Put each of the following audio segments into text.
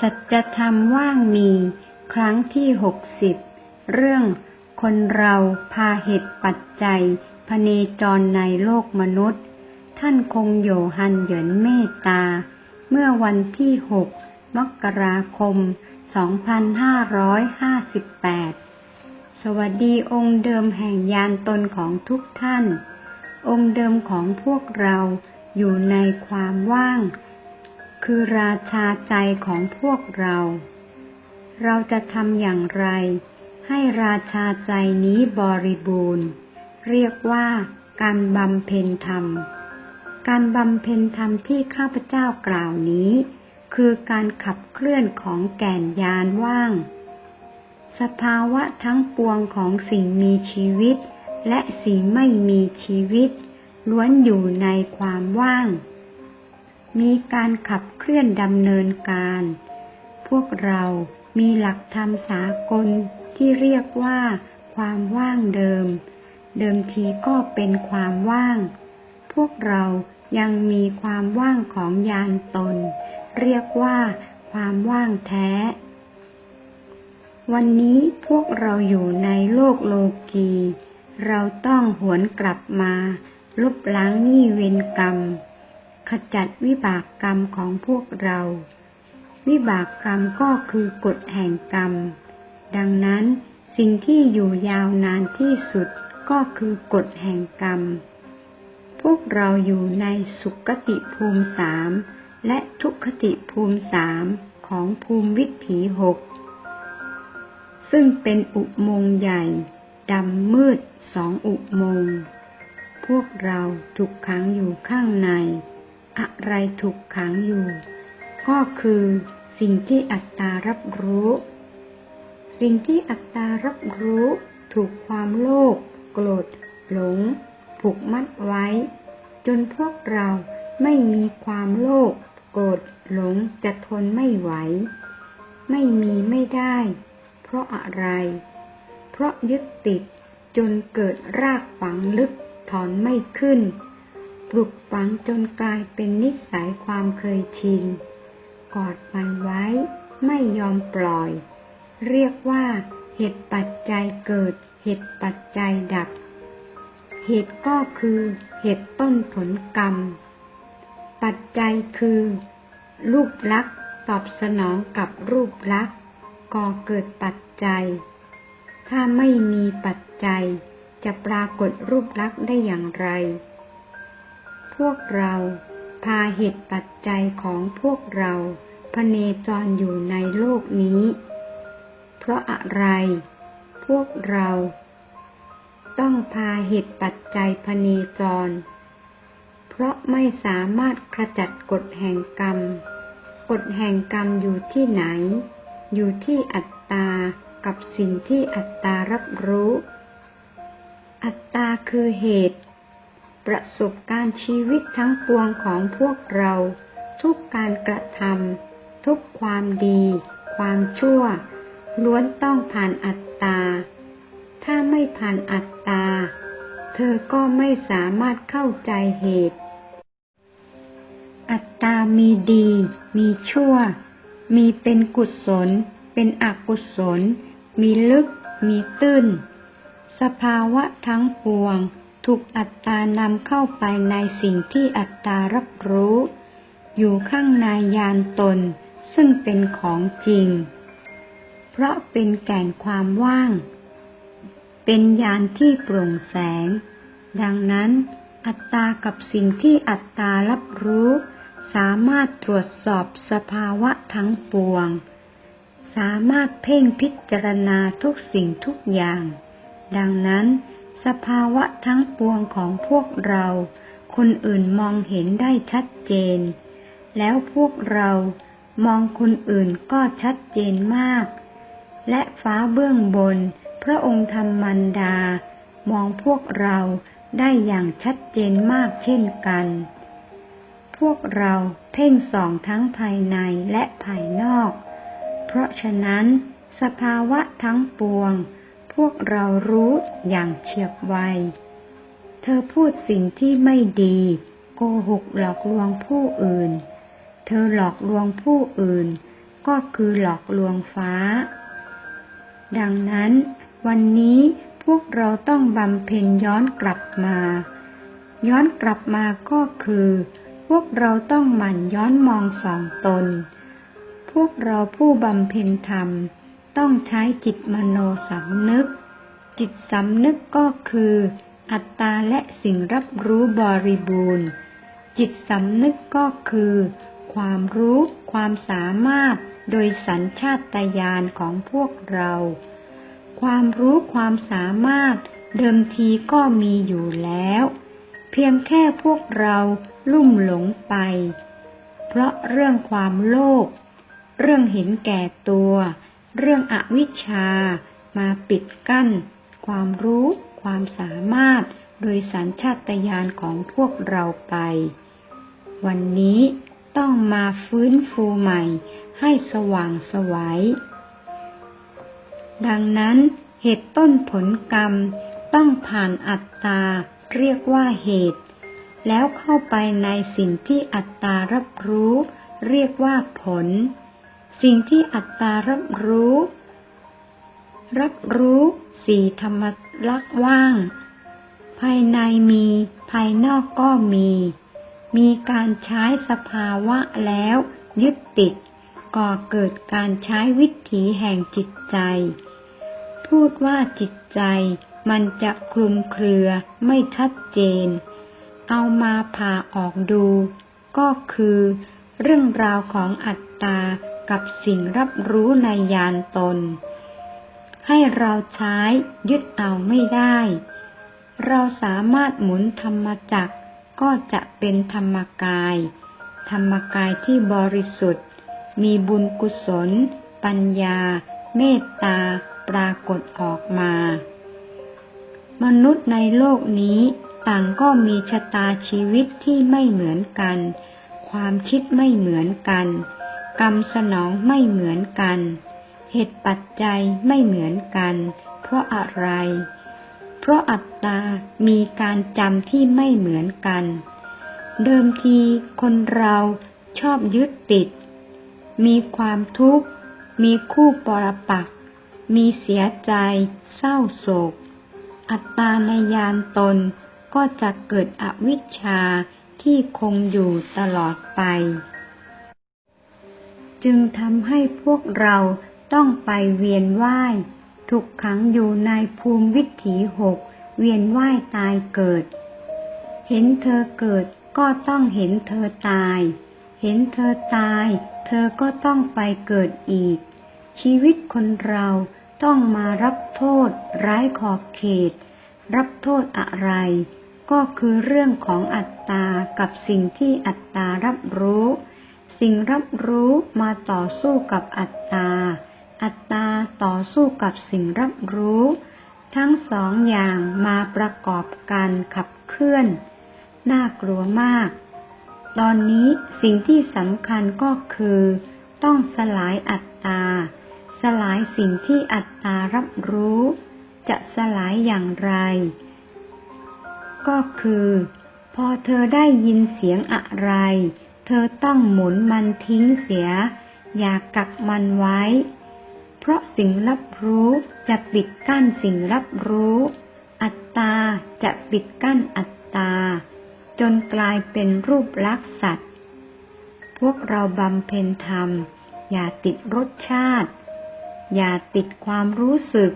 สัจธรรมว่างมี ครั้งที่หกสิบเรื่องคนเราพาเหตุปัจจัยพเนจรในโลกมนุษย์ ท่านคงโยฮันเหยินเมตตา เมื่อวันที่หกมกราคม 2558 สวัสดีองค์เดิมแห่งยานตนของทุกท่าน องค์เดิมของพวกเราอยู่ในความว่าง คือราชาใจของพวกเรา เราจะทำอย่างไร ให้ราชาใจนี้บริบูรณ์ เรียกว่าการบำเพ็ญธรรม การบำเพ็ญธรรมที่ข้าพเจ้ากล่าวนี้ คือการขับเคลื่อนของแก่นยานว่าง สภาวะทั้งปวงของสิ่งมีชีวิต และสิ่งไม่มีชีวิต ล้วนอยู่ในความว่าง มีการขับเคลื่อนดำเนินการ พวกเรามีหลักธรรมสากลที่เรียกว่าความว่างเดิม เดิมทีก็เป็นความว่าง พวกเรายังมีความว่างของยานตน เรียกว่าความว่างแท้ วันนี้พวกเราอยู่ในโลกโลกี เราต้องหวนกลับมา ลบล้างหนี้เวรกรรม ขจัดวิบากกรรมของพวกเรา วิบากกรรมก็คือกฎแห่งกรรม ดังนั้นสิ่งที่อยู่ยาวนานที่สุดก็คือกฎแห่งกรรม พวกเราอยู่ในสุคติภูมิสามและทุกขติภูมิสามของภูมิวิถีหก ซึ่งเป็นอุโมงค์ใหญ่ดำมืดสองอุโมงค์ พวกเราถูกขังอยู่ข้างใน อะไรถูกขังอยู่ ก็คือสิ่งที่อัตตารับรู้ สิ่งที่อัตตารับรู้ ถูกความโลภโกรธหลง ผูกมัดไว้ จนพวกเราไม่มีความโลภโกรธหลงจะทนไม่ไหว ไม่มีไม่ได้ เพราะอะไร เพราะยึดติดจนเกิดรากฝังลึกถอนไม่ขึ้น ปลุกฝังจนกลายเป็นนิสัยความเคยชิน กอดมันไว้ไม่ยอมปล่อย เรียกว่าเหตุปัจจัยเกิด เหตุปัจจัยดับ เหตุก็คือเหตุต้นผลกรรม ปัจจัยคือ รูปลักษ์ตอบสนองกับรูปลักษ์ก่อเกิดปัจจัย ถ้าไม่มีปัจจัยจะปรากฏรูปลักษ์ได้อย่างไร พวกเรา พาเหตุปัจจัยของพวกเราพเนจรอยู่ในโลกนี้ เพราะอะไร พวกเรา ต้องพาเหตุปัจจัยพเนจร เพราะไม่สามารถขจัดกฎแห่งกรรม กฎแห่งกรรมอยู่ที่ไหน อยู่ที่อัตตากับสิ่งที่อัตตารับรู้ อัตตาคือเหตุ ประสบการณ์ชีวิตทั้งปวงของพวกเรา ทุกการกระทำทุกความดี ความชั่ว ล้วนต้องผ่านอัตตา ถ้าไม่ผ่านอัตตา เธอก็ไม่สามารถเข้าใจเหตุ อัตตามีดี มีชั่ว มีเป็นกุศล เป็นอกุศล มีลึก มีตื้น สภาวะทั้งปวง ถูกอัตตานำเข้าไปในสิ่งที่อัตตารับรู้ อยู่ข้างในยานตน ซึ่งเป็นของจริง เพราะเป็นแก่นความว่าง เป็นยานที่โปร่งแสง ดังนั้น อัตตากับสิ่งที่อัตตารับรู้ สามารถตรวจสอบสภาวะทั้งปวง สามารถเพ่งพิจารณาทุกสิ่งทุกอย่าง ดังนั้น สภาวะทั้งปวงของพวกเรา คนอื่นมองเห็นได้ชัดเจน แล้วพวกเรามองคนอื่นก็ชัดเจนมาก และฟ้าเบื้องบน พระองค์ธรรมันดา มองพวกเราได้อย่างชัดเจนมากเช่นกัน พวกเราเพ่งส่องทั้งภายในและภายนอก เพราะฉะนั้น สภาวะทั้งปวง พวกเรารู้อย่างเฉียบไว เธอพูดสิ่งที่ไม่ดี โกหกหลอกลวงผู้อื่น เธอหลอกลวงผู้อื่น ก็คือหลอกลวงฟ้า ดังนั้น วันนี้พวกเราต้องบำเพ็ญย้อนกลับมา ย้อนกลับมาก็คือ พวกเราต้องหมั่นย้อนมองสองตน พวกเราผู้บำเพ็ญธรรม ต้องใช้จิตมโนสำนึก จิตสำนึกก็คือ อัตตาและสิ่งรับรู้บริบูรณ์ จิตสำนึกก็คือ ความรู้ ความสามารถ โดยสัญชาตญาณของพวกเรา ความรู้ความสามารถ เดิมทีก็มีอยู่แล้ว เพียงแค่พวกเราลุ่มหลงไป เพราะเรื่องความโลภเรื่องเห็นแก่ตัว เรื่องอวิชชา มาปิดกั้น ความรู้ ความสามารถ โดยสัญชาตญาณของพวกเราไป วันนี้ต้องมาฟื้นฟูใหม่ ให้สว่างสวยัยดังนั้นเหตุต้นผลกรรมต้องผ่านอัตตาเรียกว่าเหตุ แล้วเข้าไปในสิ่งที่อัตตารับรู้ เรียกว่าผล สิ่งที่อัตตารับรู้ รับรู้สี่ธรรมลักษณ์ว่าง ภายในมี ภายนอกก็มี มีการใช้สภาวะแล้ว ยึดติด ก่อเกิดการใช้วิถีแห่งจิตใจ พูดว่าจิตใจ มันจะคลุมเครือไม่ชัดเจน เอามาผ่าออกดู ก็คือเรื่องราวของอัตตา กับสิ่งรับรู้ในยานตน ให้เราใช้ยึดเอาไม่ได้ เราสามารถหมุนธรรมจักรก็จะเป็นธรรมกาย ธรรมกายที่บริสุทธิ์ มีบุญกุศล ปัญญา เมตตา ปรากฏออกมา มนุษย์ในโลกนี้ต่างก็มีชะตาชีวิตที่ไม่เหมือนกัน ความคิดไม่เหมือนกัน กรรมสนองไม่เหมือนกัน เหตุปัจจัยไม่เหมือนกัน เพราะอะไร เพราะอัตตา มีการจำที่ไม่เหมือนกัน เดิมทีคนเราชอบยึดติด มีความทุกข์ มีคู่ปรปัก มีเสียใจ เศร้าโศก อัตตาในยานตนก็จะเกิดอวิชชาที่คงอยู่ตลอดไป จึงทำให้พวกเราต้องไปเวียนว่ายถูกขังอยู่ในภูมิวิถีหก เวียนว่ายตายเกิด เห็นเธอเกิดก็ต้องเห็นเธอตาย เห็นเธอตาย เธอก็ต้องไปเกิดอีก ชีวิตคนเราต้องมารับโทษร้ายขอบเขต รับโทษอะไร ก็คือเรื่องของอัตตากับสิ่งที่อัตตารับรู้ สิ่งรับรู้มาต่อสู้กับอัตตา อัตตาต่อสู้กับสิ่งรับรู้ ทั้งสองอย่างมาประกอบกันขับเคลื่อน น่ากลัวมาก ตอนนี้สิ่งที่สำคัญก็คือ ต้องสลายอัตตา สลายสิ่งที่อัตตารับรู้ จะสลายอย่างไร ก็คือ พอเธอได้ยินเสียงอะไร เธอต้องหมุนมันทิ้งเสีย อย่ากักมันไว้ เพราะสิ่งรับรู้จะปิดกั้นสิ่งรับรู้ อัตตาจะปิดกั้นอัตตา จนกลายเป็นรูปลักษณ์สัตว์ พวกเราบำเพ็ญธรรม อย่าติดรสชาติ อย่าติดความรู้สึก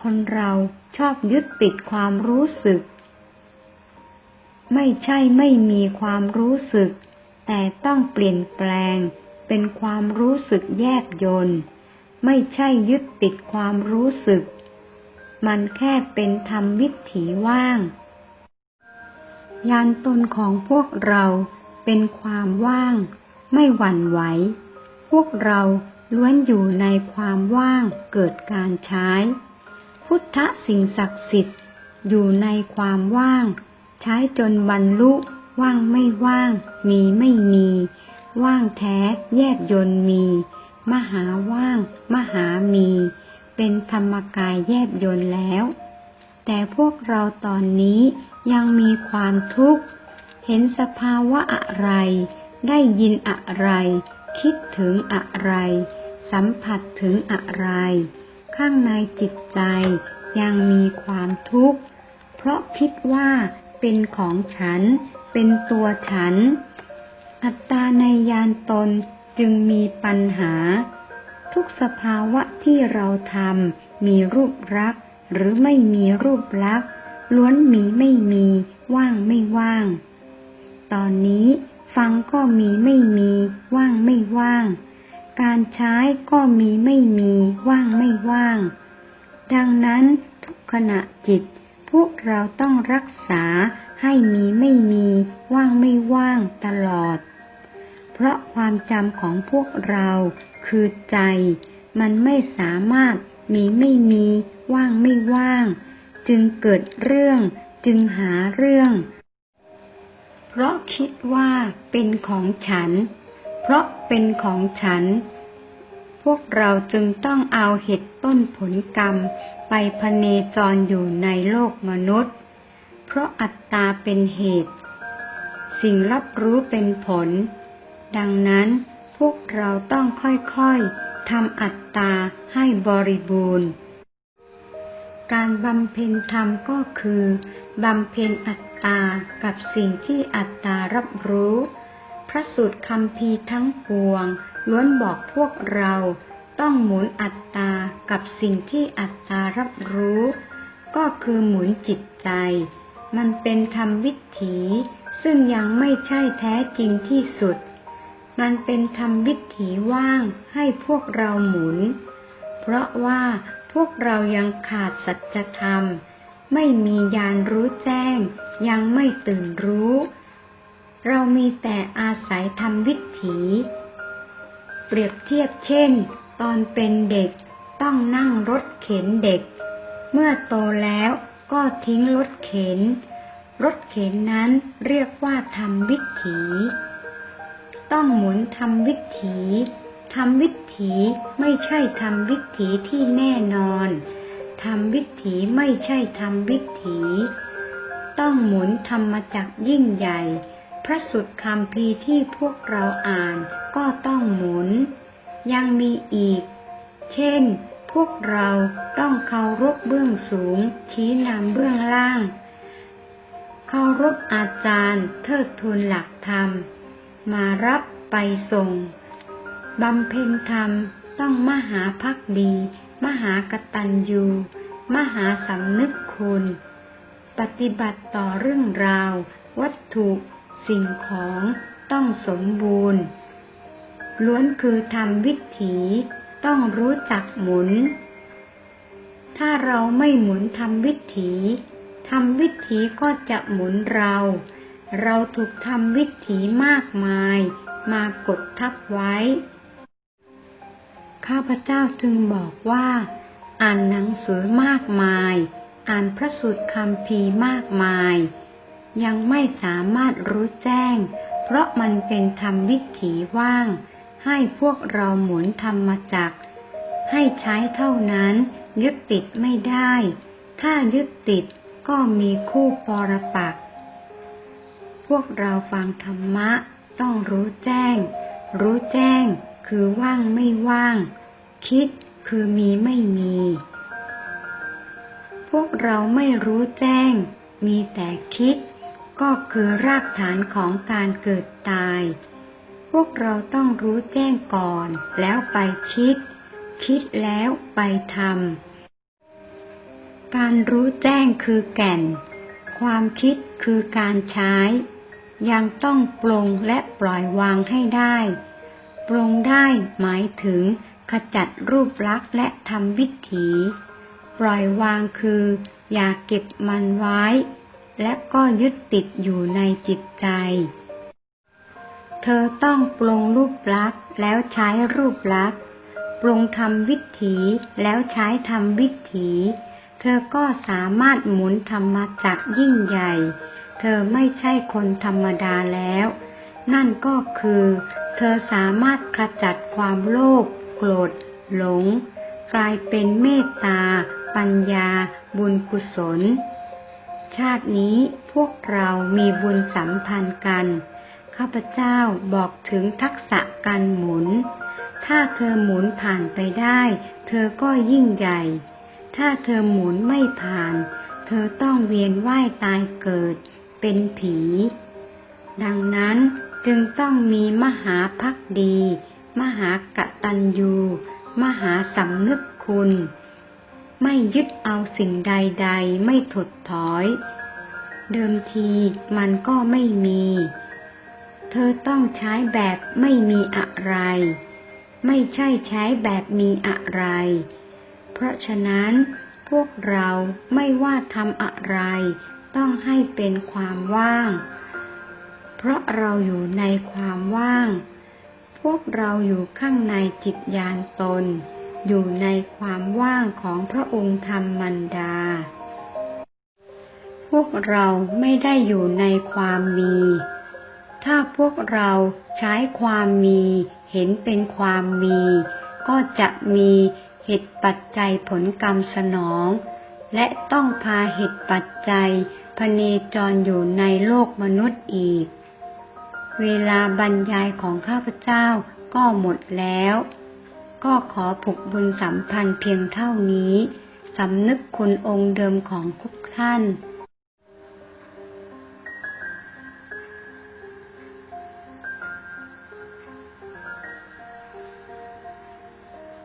คนเราชอบยึดติดความรู้สึก ไม่ใช่ไม่มีความรู้สึก แต่ต้องเปลี่ยนแปลงเป็นความรู้สึกแยบยนไม่ใช่ยึดติดความรู้สึก มันแค่เป็นธรรมวิถีว่าง ยานตนของพวกเราเป็นความว่าง ไม่หวั่นไหว พวกเราล้วนอยู่ในความว่างเกิดการใช้ พุทธสิ่งศักดิ์สิทธิ์อยู่ในความว่าง ใช้จนบรรลุ ว่างไม่ว่าง มีไม่มี ว่างแท้ แยกยนมี มหาว่าง มหามี เป็นธรรมกายแยกยนแล้ว แต่พวกเราตอนนี้ยังมีความทุกข์ เห็นสภาวะอะไร ได้ยินอะไร คิดถึงอะไร สัมผัสถึงอะไร ข้างในจิตใจยังมีความทุกข์ เพราะคิดว่าเป็นของฉัน เป็นตัวฉัน อัตตาในยานตนจึงมีปัญหา ทุกสภาวะที่เราทำมีรูปรักษ์หรือไม่มีรูปลักษ์ล้วนมีไม่มี ว่างไม่ว่าง ตอนนี้ฟังก็มีไม่มี ว่างไม่ว่าง การใช้ก็มีไม่มี ว่างไม่ว่าง ดังนั้นทุกขณะจิต พวกเราต้องรักษา ให้มีไม่มีว่างไม่ว่างตลอด เพราะความจำของพวกเราคือใจ มันไม่สามารถมีไม่มีว่างไม่ว่าง จึงเกิดเรื่องจึงหาเรื่อง เพราะคิดว่าเป็นของฉัน เพราะเป็นของฉัน พวกเราจึงต้องเอาเหตุต้นผลกรรมไปพเนจรอยู่ในโลกมนุษย์ เพราะอัตตาเป็นเหตุ สิ่งรับรู้เป็นผล ดังนั้นพวกเราต้องค่อยๆทำอัตตาให้บริบูรณ์ การบำเพ็ญธรรมก็คือบำเพ็ญอัตตากับสิ่งที่อัตตารับรู้ พระสูตรคำพีทั้งปวง ล้วนบอกพวกเราต้องหมุนอัตตากับสิ่งที่อัตตารับรู้ ก็คือหมุนจิตใจ มันเป็นธรรมวิถีซึ่งยังไม่ใช่แท้จริงที่สุด มันเป็นธรรมวิถีว่างให้พวกเราหมุน เพราะว่าพวกเรายังขาดสัจธรรม ไม่มีญาณรู้แจ้ง ยังไม่ตื่นรู้ เรามีแต่อาศัยธรรมวิถี เปรียบเทียบเช่น ตอนเป็นเด็กต้องนั่งรถเข็นเด็ก เมื่อโตแล้ว ก็ทิ้งรถเข็น รถเข็นนั้นเรียกว่าธรรมวิถี ต้องหมุนธรรมวิถีธรรมวิถีไม่ใช่ธรรมวิถีที่แน่นอนธรรมวิถีไม่ใช่ธรรมวิถี ต้องหมุนธรรมจักยิ่งใหญ่ พระสุดคำพีที่พวกเราอ่านก็ต้องหมุน ยังมีอีก เช่น พวกเราต้องเคารพเบื้องสูง ชี้นำเบื้องล่าง เคารพอาจารย์เทิดทูนหลักธรรม มารับไปส่งบำเพ็ญธรรมต้องมหาพักดี มหากตัญญู มหาสำนึกคุณ ปฏิบัติต่อเรื่องราว วัตถุ สิ่งของต้องสมบูรณ์ ล้วนคือทำวิถี ต้องรู้จักหมุน ถ้าเราไม่หมุนทำวิถีทำวิถีก็จะหมุนเรา เราถูกทำวิถีมากมาย มากดทับไว้ ข้าพเจ้าจึงบอกว่า อ่านหนังสือมากมาย อ่านพระสูตรคำพีมากมาย ยังไม่สามารถรู้แจ้ง เพราะมันเป็นธรรมวิถีว่าง ให้พวกเราหมุนธรรมจักรให้ใช้เท่านั้นยึดติดไม่ได้ ถ้ายึดติดก็มีคู่ปรปัก พวกเราฟังธรรมะต้องรู้แจ้ง รู้แจ้งคือว่างไม่ว่าง คิดคือมีไม่มี พวกเราไม่รู้แจ้ง มีแต่คิด ก็คือรากฐานของการเกิดตาย วกเราต้องรู้แจ้งก่อน แล้วไปคิด คิดแล้วไปทำการรู้แจ้งคือแก่น ความคิดคือการใช้ ยังต้องปลงและปล่อยวางให้ได้ปลงได้หมายถึงขจัดรูปลักษณ์และทำวิถีปล่อยวางคือ อย่าเก็บมันไว้ และก็ยึดติดอยู่ในจิตใจ เธอต้องปลงรูปลักษณ์แล้วใช้รูปลักษณ์ปลงทำวิถีแล้วใช้ทำวิถี เธอก็สามารถหมุนธรรมจักรยิ่งใหญ่ เธอไม่ใช่คนธรรมดาแล้ว นั่นก็คือ เธอสามารถขจัดความโลภโกรธ หลง กลายเป็นเมตตา ปัญญา บุญกุศล ชาตินี้พวกเรามีบุญสัมพันธ์กัน ข้าพเจ้าบอกถึงทักษะการหมุน ถ้าเธอหมุนผ่านไปได้ เธอก็ยิ่งใหญ่ ถ้าเธอหมุนไม่ผ่าน เธอต้องเวียนว่ายตายเกิด เป็นผี ดังนั้นจึงต้องมีมหาพักดี มหากตัญญู มหาสำนึกคุณ ไม่ยึดเอาสิ่งใดๆ ไม่ถดถอย เดิมทีมันก็ไม่มี เธอต้องใช้แบบไม่มีอะไร ไม่ใช่ใช้แบบมีอะไร เพราะฉะนั้นพวกเราไม่ว่าทำอะไร ต้องให้เป็นความว่าง เพราะเราอยู่ในความว่าง พวกเราอยู่ข้างในจิตญาณตน อยู่ในความว่างของพระองค์ธรรมมันดา พวกเราไม่ได้อยู่ในความมี ถ้าพวกเราใช้ความมีเห็นเป็นความมี ก็จะมีเหตุปัจจัยผลกรรมสนอง และต้องพาเหตุปัจจัยพเนจรอยู่ในโลกมนุษย์อีก เวลาบรรยายของข้าพเจ้าก็หมดแล้ว ก็ขอผูกบุญสัมพันธ์เพียงเท่านี้ สำนึกคุณองค์เดิมของทุกท่าน